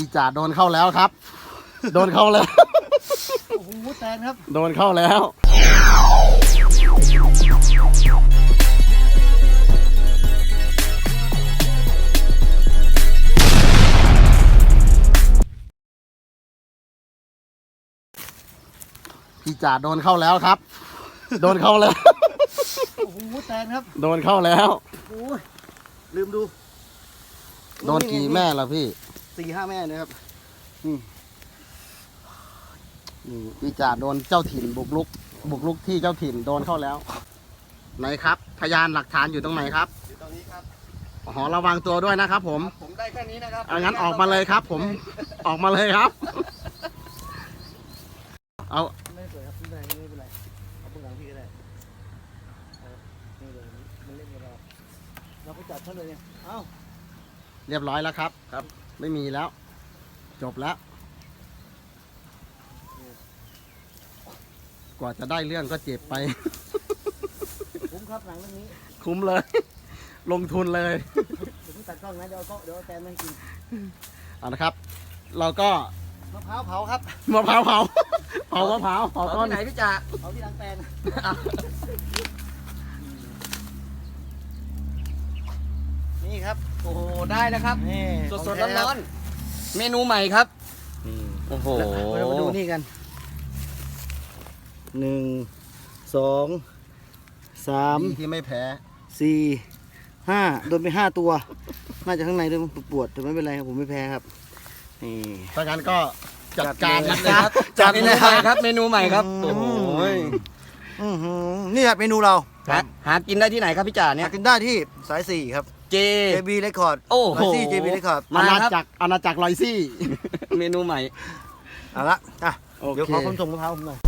พี่จ่าโดนเข้าแล้วครับ โดนเข้าแล้ว โอ้โหแตนครับ โดนเข้าแล้ว พี่จ่าโดนเข้าแล้วครับ โดนเข้าแล้ว โอ้โหแตนครับ โดนเข้าแล้ว โอ้ยลืมดู โดนกี่แม่ล่ะพี่ สี่ห้าแม่นะครับนี่พี่จ่าโดนเจ้าถิ่นบุกลุก บุกลุกที่เจ้าถิ่นโดนเข้าแล้ว ไหนครับ พยานหลักฐานอยู่ตรงไหนครับอยู่ตรงนี้ครับ หอระวังตัวด้วยนะครับ ผมผมได้แค่นี้นะครับเอางั้นออกมาเลยครับ ผม ออกมาเลยครับ เอาไม่สวยครับไม่เป็นไรไม่เป็นไรเอาปืนหลังพี่ก็ได้เอานี่เลยมันเล่นกับเราเราก็จับเขาเลยเนี่ยเอ้า เรียบร้อยแล้วครับ ครับ ไม่มีแล้ว จบแล้ว กว่าจะได้เรื่องก็เจ็บไป คุ้มครับหนังเรื่องนี้คุ้มเลย ลงทุนเลยเดี๋ยวพี่ตัดกล้องนะเดี๋ยวเอากล้องเดี๋ยวเอาแตนมาให้กินเอานะครับ เราก็มะพร้าวเผาครับมะพร้าวเผาเผามะพร้าวเผาต้นที่ไหนพี่จ่าเผาที่รังแตน ครับโอ้โหได้แล้วครับ นี่สดๆร้อนๆเมนูใหม่ครับนี่โอ้โหเรามาดูนี่กันหนึ่งสองสามดีที่ไม่แพ้ สี่ห้าโดนไปห้าตัว น่าจะข้างในด้วยมันปวดแต่ไม่เป็นไรครับผมไม่แพ้ครับ นี่ ถ้างั้นก็จัดจัดการเลยนะนะคครัรับบจัดเมเลนูยใหม่ครับ เมนูใหม่ครับอืม โอ้โหอื้อหือนี่ครับเมนูเราหาหากินได้ที่ไหนครับพี่จ่าเนี่หายกินได้ที่สายสี่ครับ เจ JB Record โอ้โหสายสี่ JB Record มาอาณาครับ จักรอาณาจักรลอยซี่ เมนูใหม่ เอาละอะโอเค เดี๋ยวขอคนส่งมะพร้าวผมหน่อย